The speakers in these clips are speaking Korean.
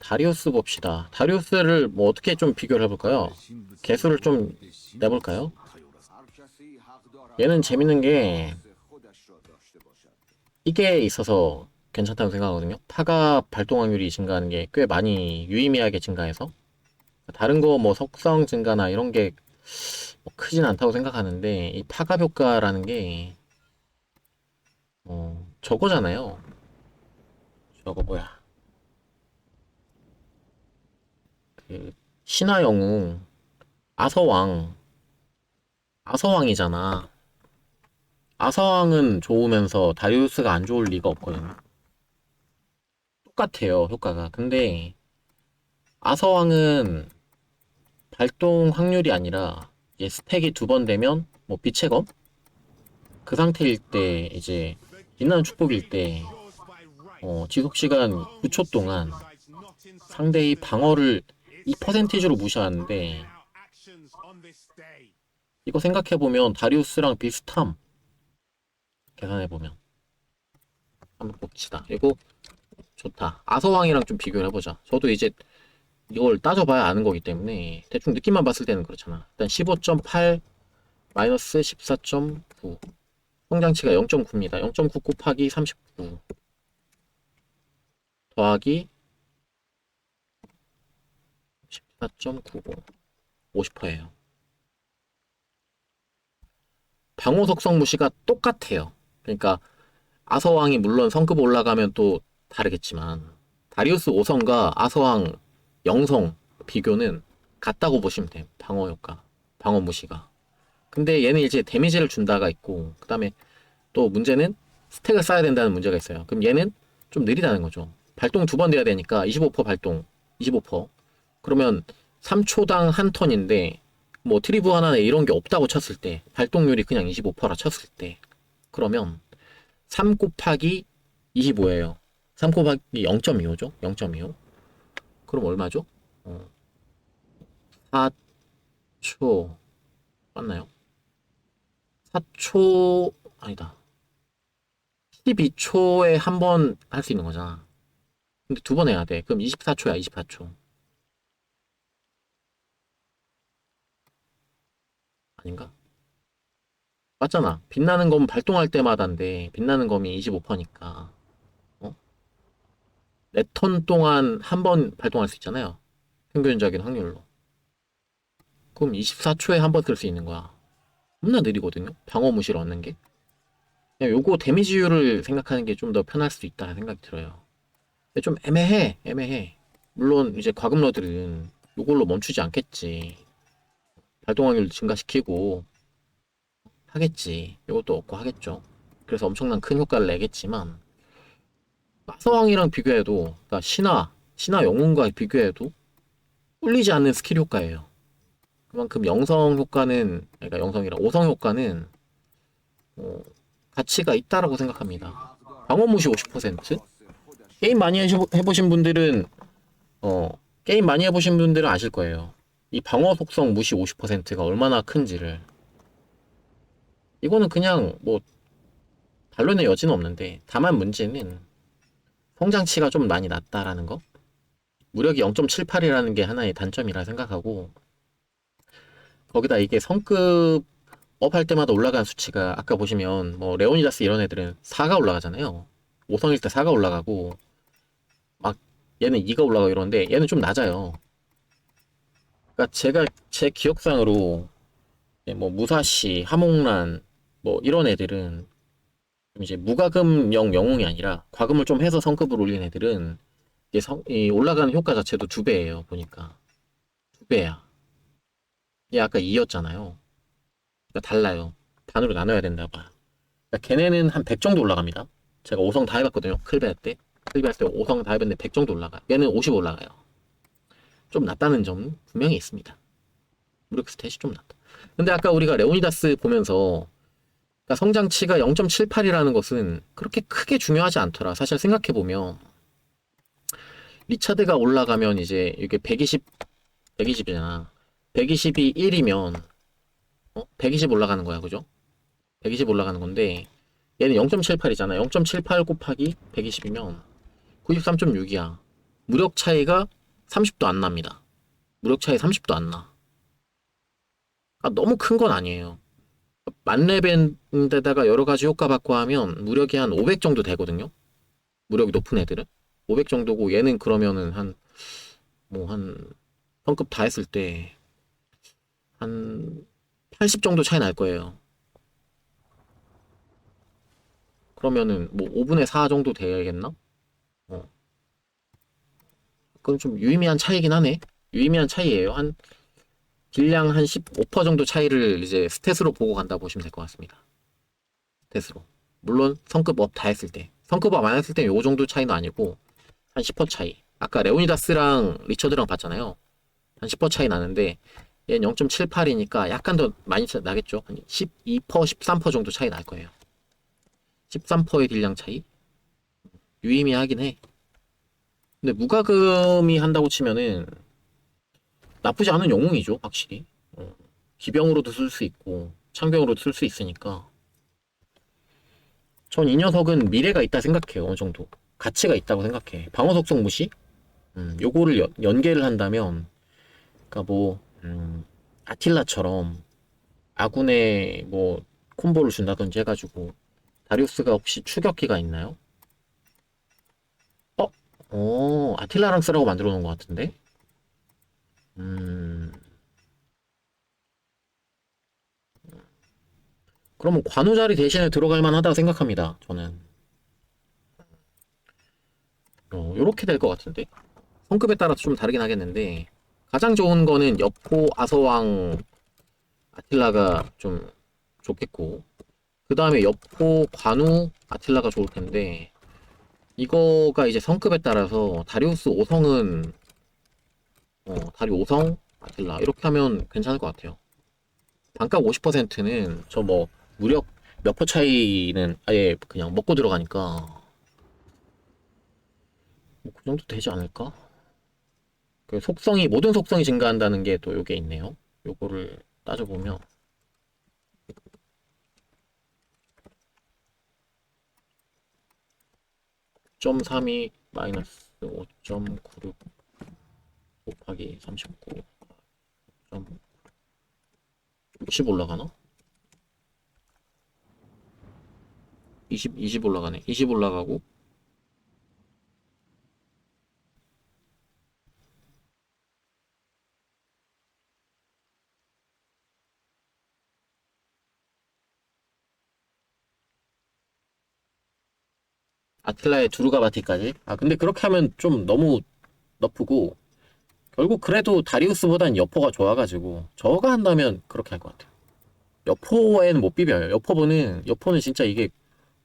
다리우스 봅시다. 다리우스를 뭐 어떻게 좀 비교를 해볼까요? 개수를 좀 내볼까요? 얘는 재밌는 게 이게 있어서 괜찮다고 생각하거든요. 파가 발동 확률이 증가하는 게 꽤 많이 유의미하게 증가해서 다른 거 뭐 속성 증가나 이런 게 뭐 크진 않다고 생각하는데 이 파갑 효과라는 게 어, 저거잖아요. 저거 뭐야? 그 신화 영웅 아서왕 아서왕이잖아. 아서왕은 좋으면서 다리우스가 안 좋을 리가 없거든요. 똑같아요, 효과가. 근데 아서왕은 발동 확률이 아니라 스택이 두 번 되면 뭐 빛의 검? 그 상태일 때 이제 빛나는 축복일 때 어, 지속 시간 9초 동안 상대의 방어를 이 퍼센티지로 무시하는데 이거 생각해 보면 다리우스랑 비슷함 계산해 보면 한번 봅시다. 그리고 좋다. 아서왕이랑 좀 비교를 해보자. 저도 이제 이걸 따져봐야 아는 거기 때문에 대충 느낌만 봤을 때는 그렇잖아. 일단 15.8 마이너스 14.9 성장치가 0.9입니다. 0.9 곱하기 39 더하기 14.95 50%예요. 방어 속성 무시가 똑같아요. 그러니까 아서왕이 물론 성급 올라가면 또 다르겠지만 다리우스 5성과 아서왕 0성 비교는 같다고 보시면 돼요. 방어 효과, 방어 무시가. 근데 얘는 이제 데미지를 준다가 있고 그 다음에 또 문제는 스택을 쌓아야 된다는 문제가 있어요. 그럼 얘는 좀 느리다는 거죠. 발동 두 번 돼야 되니까 25% 발동, 25%. 그러면 3초당 한 턴인데 뭐 트리브 하나에 이런 게 없다고 쳤을 때 발동률이 그냥 25%라 쳤을 때 그러면 3 곱하기 25예요. 3 곱하기 0.25죠. 0.25. 그럼 얼마죠? 어. 4초 맞나요? 4초 아니다. 12초에 한 번 할 수 있는 거잖아. 근데 두 번 해야 돼. 그럼 24초야, 24초. 아닌가? 맞잖아. 빛나는 검 발동할 때마다인데 빛나는 검이 25%니까. 어? 4턴 동안 한 번 발동할 수 있잖아요. 평균적인 확률로. 그럼 24초에 한 번 쓸 수 있는 거야. 겁나 느리거든요. 방어 무시를 얻는 게. 그냥 요거 데미지율을 생각하는 게 좀 더 편할 수도 있다는 생각이 들어요. 좀 애매해. 애매해. 물론 이제 과금러들은 요걸로 멈추지 않겠지. 발동 확률 증가시키고 하겠지. 이것도 없고 하겠죠. 그래서 엄청난 큰 효과를 내겠지만 마서왕이랑 비교해도 그러니까 신화, 신화 영웅과 비교해도 꿀리지 않는 스킬 효과예요. 그만큼 영성 효과는 그러니까 영성이라 오성 효과는 어, 가치가 있다라고 생각합니다. 방어 무시 50% 게임 많이 해보- 해보신 분들은 어 게임 많이 해보신 분들은 아실 거예요. 이 방어 속성 무시 50%가 얼마나 큰지를. 이거는 그냥 뭐 반론의 여지는 없는데 다만 문제는 성장치가 좀 많이 낮다라는 거? 무력이 0.78이라는 게 하나의 단점이라 생각하고 거기다 이게 성급 업할 때마다 올라가는 수치가 아까 보시면 뭐 레오니다스 이런 애들은 4가 올라가잖아요. 5성일 때 4가 올라가고 막 얘는 2가 올라가고 이러는데 얘는 좀 낮아요 그러니까 제가 제 기억상으로 예, 뭐 무사시, 하몽란 뭐 이런 애들은 좀 이제 무과금형 영웅이 아니라 과금을 좀 해서 성급을 올린 애들은 이게 성, 이 올라가는 효과 자체도 두 배예요 보니까 두 배야. 얘 아까 2였잖아요. 그러니까 달라요. 반으로 나눠야 된다 봐. 그러니까 걔네는 한 100 정도 올라갑니다. 제가 5성 다 해봤거든요. 클베 할 때. 클베 할 때 5성 다 해봤는데 100 정도 올라가. 얘는 50 올라가요. 좀 낮다는 점 분명히 있습니다. 무력 스탯이 좀 낮다. 근데 아까 우리가 레오니다스 보면서 그러니까 성장치가 0.78이라는 것은 그렇게 크게 중요하지 않더라. 사실 생각해 보면 리차드가 올라가면 이제 이게 120 120이잖아. 120이 1이면 어? 120 올라가는 거야. 그죠? 120 올라가는 건데 얘는 0.78이잖아. 0.78 곱하기 120이면 93.6이야. 무력 차이가 30도 안 납니다. 무력 차이 30도 안 나. 아, 너무 큰 건 아니에요. 만레벤데다가 여러 가지 효과 받고 하면 무력이 한 500 정도 되거든요. 무력이 높은 애들은 500 정도고 얘는 그러면은 한 뭐한 성급 다 했을 때 한 80 정도 차이 날 거예요. 그러면은 뭐 5분의 4 정도 되겠나? 어. 그건 좀 유의미한 차이긴 하네. 유의미한 차이예요. 한 딜량 한 15% 정도 차이를 이제 스탯으로 보고 간다 보시면 될 것 같습니다. 스탯으로. 물론 성급 업 다 했을 때. 성급 업 안 했을 때요 정도 차이는 아니고 한 10% 차이. 아까 레오니다스랑 리처드랑 봤잖아요. 한 10% 차이 나는데 얘는 0.78이니까 약간 더 많이 차- 나겠죠. 한 12%, 13% 정도 차이 날 거예요. 13%의 딜량 차이? 유의미하긴 해. 근데 무과금이 한다고 치면은 나쁘지 않은 영웅이죠, 확실히. 어, 기병으로도 쓸 수 있고 창병으로도 쓸 수 있으니까. 전 이 녀석은 미래가 있다 생각해요, 어느 정도. 가치가 있다고 생각해. 방어 속성 무시? 음, 요거를 연, 연계를 한다면, 그니까 뭐, 음, 아틸라처럼 아군의 뭐 콤보를 준다든지 해가지고 다리우스가 혹시 추격기가 있나요? 어? 어, 아틸라랑 쓰라고 만들어 놓은 것 같은데? 음. 그러면 관우 자리 대신에 들어갈 만하다고 생각합니다. 저는. 어, 요렇게 될 것 같은데. 성급에 따라서 좀 다르긴 하겠는데, 가장 좋은 거는 여포 아서왕 아틸라가 좀 좋겠고, 그 다음에 여포 관우 아틸라가 좋을 텐데, 이거가 이제 성급에 따라서 다리우스 5성은 어, 다리 5성 아틸라 이렇게 하면 괜찮을 것 같아요. 반값 50%는 저 뭐 무력 몇 퍼 차이는 아예 그냥 먹고 들어가니까 뭐 그 정도 되지 않을까? 그 속성이 모든 속성이 증가한다는 게 또 요게 있네요. 요거를 따져보면 5.32 마이너스 5.96 곱하기 39 60 올라가나? 20, 20 올라가네. 20 올라가고 아틀라의 두루가바티까지. 아 근데 그렇게 하면 좀 너무 너프고 결국 그래도 다리우스보단 여포가 좋아가지고 저가 한다면 그렇게 할 것 같아요. 여포에는 못 비벼요. 여포는 여포는 진짜 이게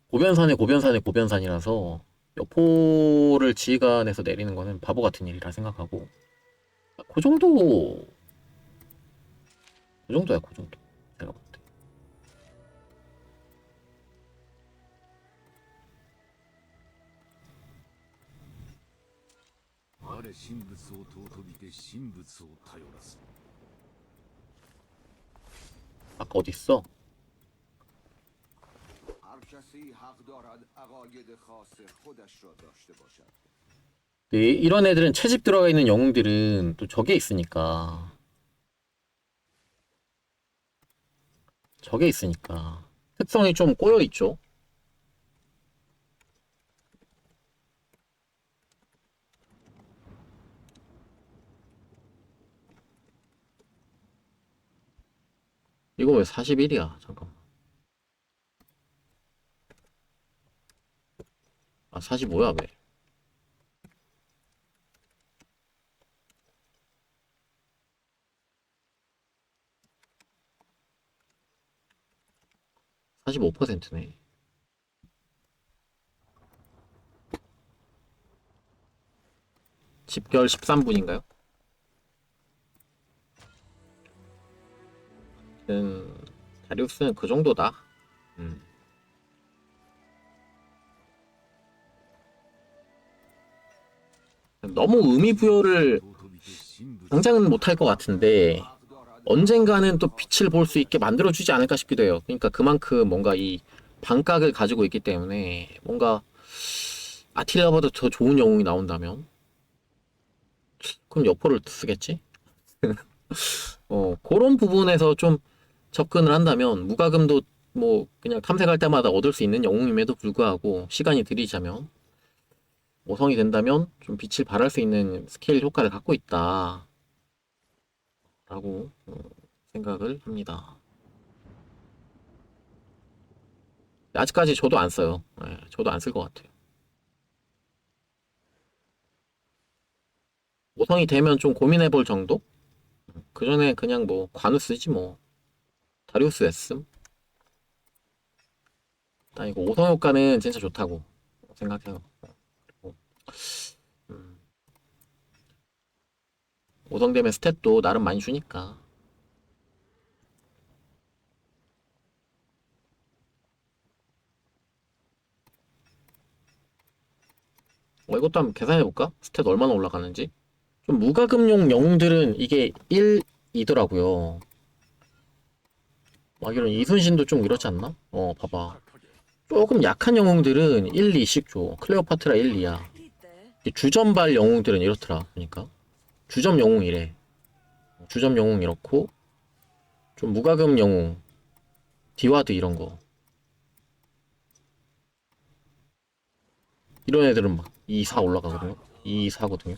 고변산의 고변산의 고변산이라서 여포를 지휘관에서 내리는 거는 바보 같은 일이라 생각하고 그 정도 그 정도야 그 정도 我神仏を尊びて神仏を頼らす 아까 어디 있어? هر کسی حق دارد عقاید خاص خودش را داشته باشد 그 이런 애들은 채집 들어가 있는 영웅들은 또 저게 있으니까 저게 있으니까 특성이 좀 꼬여 있죠. 이거 왜 41이야? 잠깐만. 아, 45야, 왜? 사십오 퍼센트네 집결 13분인가요? 음, 다리우스는 그 정도다. 음. 너무 의미 부여를 당장은 못할 것 같은데 언젠가는 또 빛을 볼 수 있게 만들어주지 않을까 싶기도 해요. 그러니까 그만큼 뭔가 이 반각을 가지고 있기 때문에 뭔가 아틸라보다 더 좋은 영웅이 나온다면 그럼 여포를 쓰겠지? 어, 그런 부분에서 좀 접근을 한다면 무과금도 뭐 그냥 탐색할 때마다 얻을 수 있는 영웅임에도 불구하고 시간이 들이자면 5성이 된다면 좀 빛을 발할 수 있는 스케일 효과를 갖고 있다 라고 어, 생각을 합니다. 아직까지 저도 안 써요. 예, 저도 안 쓸 것 같아요. 5성이 되면 좀 고민해 볼 정도? 그 전에 그냥 뭐 관우 쓰지 뭐. 다리우스 했음. 일단 이거 5성 효과는 진짜 좋다고 생각해요. 음, 5성 되면 스탯도 나름 많이 주니까. 어, 이것도 한번 계산해 볼까? 스탯 얼마나 올라가는지. 좀 무과금용 영웅들은 이게 1이더라고요. 막 이런 이순신도 좀 이렇지 않나? 어, 봐봐. 조금 약한 영웅들은 1, 2씩 줘. 클레오파트라 1, 2야. 주점발 영웅들은 이렇더라. 그러니까. 주점 영웅이래. 주점 영웅 이렇고, 좀 무과금 영웅. 디와드 이런 거. 이런 애들은 막 2, 4 올라가거든요. 2, 4거든요.